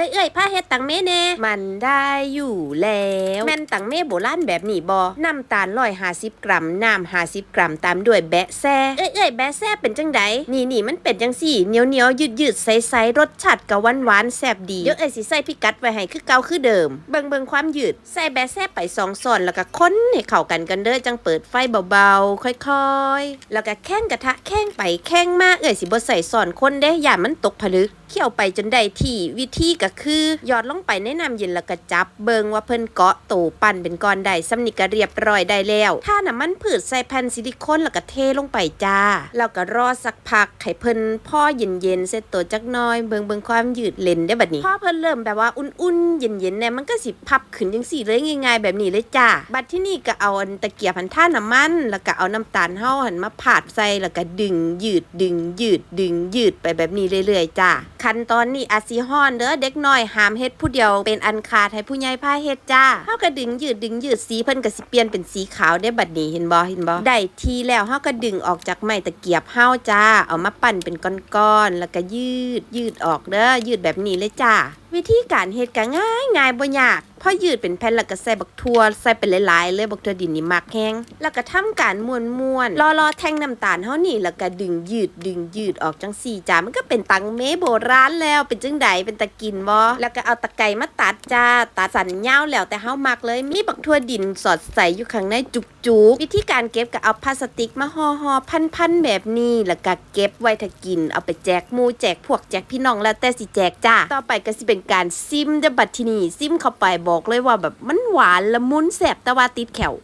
เอ้ยเอ้ยผ้าเฮ็ดตังเมแน่ มันได้อยู่แล้ว แม่นตังเมโบราณแบบนี้บอน้ำตาลร้อยห้าสิบกรัม น้ำห้าสิบกรัมตามด้วยแบะแซ่เอ้ยเอ้ยแบะแซ่เป็นจังไดนี่นี่มันเป็นจังสี่เหนียวเหนียวยืดยืดใสใสรสชาติกะหวานหวานแซ่บดีเดี๋ยวเอ้ยสิใส่พิกัดไว้ให้คือเก่าคือเดิม เบิ่งเบิ่งความยืด ใส่แบะแซ่ไปสองส่อนแล้วก็ค้นให้เข้ากันกันเด้อจังเปิดไฟเบาๆ ค่อยๆ แล้วก็แข้งกระทะแข้งไปแข้งมาเอ้ยสิบ่ใส่ส่อนคนเด้อย่ามันตกผลึกเคี่ยวไปจนได้ที่วิธีก็คือหยอดลงไปในน้ำเย็นแล้วก็จับ เบิงว่าเพิ่นเกาะโตปั้นเป็นก้อนได้สำนิก็เรียบร้อยได้แล้ว ถ้าน้ำมันพืชใส่แผ่นซิลิโคนแล้วก็เทลงไปจ้า แล้วก็รอสักพักให้เพิ่นพ่อเย็นๆเสร็จตัวจักน้อยเบิงเบิงความยืดเล่นได้บัดนี้พ่อเพิ่นเริ่มแบบว่าอุ่นๆเย็นๆเนี่ยมันก็สิพับขึ้นจังสี่เลยง่ายๆ แบบนี้เลยจ้า บัดที่นี่ก็เอาอันตะเกียบหันท่าน้ำมัน แล้วก็เอาน้ำตาลเฮาหันมาผาดใส่แล้วก็ดึงยืดดึงยืดดึงยืดไปแบบนี้เรื่อยๆจ้าขั้นตอนนี้อาจสิฮ้อนเด้อเด็กน้อยห้ามเฮ็ดผู้เดียวเป็นอันขาดให้ผู้ใหญ่พาเฮ็ดจ้าเฮาก็ดึงยืดดึงยืดสีเพิ่นก็สิเปลี่ยนเป็นสีขาวได้บัดนี้เห็นบ่เห็นบ่ได้ทีแล้วเฮาก็ดึงออกจากไม้ตะเกียบเฮาจ้า เอามาปั่นเป็นก้อนๆแล้วก็ยืดยืดออกเด้อยืดแบบนี้เลยจ้า วิธีการเฮ็ดก็ง่ายง่ายบ่ยากพอยืดเป็นแผ่นแล้วก็ใส่บักทั่วใส่ไปหลายๆ เลยบักทั่วดินนี่มักแห้งแล้วก็ทำการม้วนๆรอๆแท่งน้ำตาลเฮานี่แล้วก็ดึงยืดดึงยืดออกจังสี่จ้ามันก็เป็นตังเมโบราณแล้วเป็นจังใดเป็นตะกินบ่แล้วก็เอาตะไคร้มาตัดจ้าตัดสันยาวแล้วแต่เฮามักเลยมีบักทั่วดินสอดใส่อยู่ข้างในจุกๆวิธีการเก็บก็เอาพลาสติกมาห่อๆพันๆแบบนี้แล้วก็เก็บไว้ถ้ากินเอาไปแจกหมู่แจกพวกแจกพี่น้องแล้วแต่สิแจกจ้าต่อไปก็สิเป็นการซิมเดบัดทีนี่ซิมเข้าไปบอกเลยว่าแบบมันหวานละมุนแสบแต่ว่าติดแขว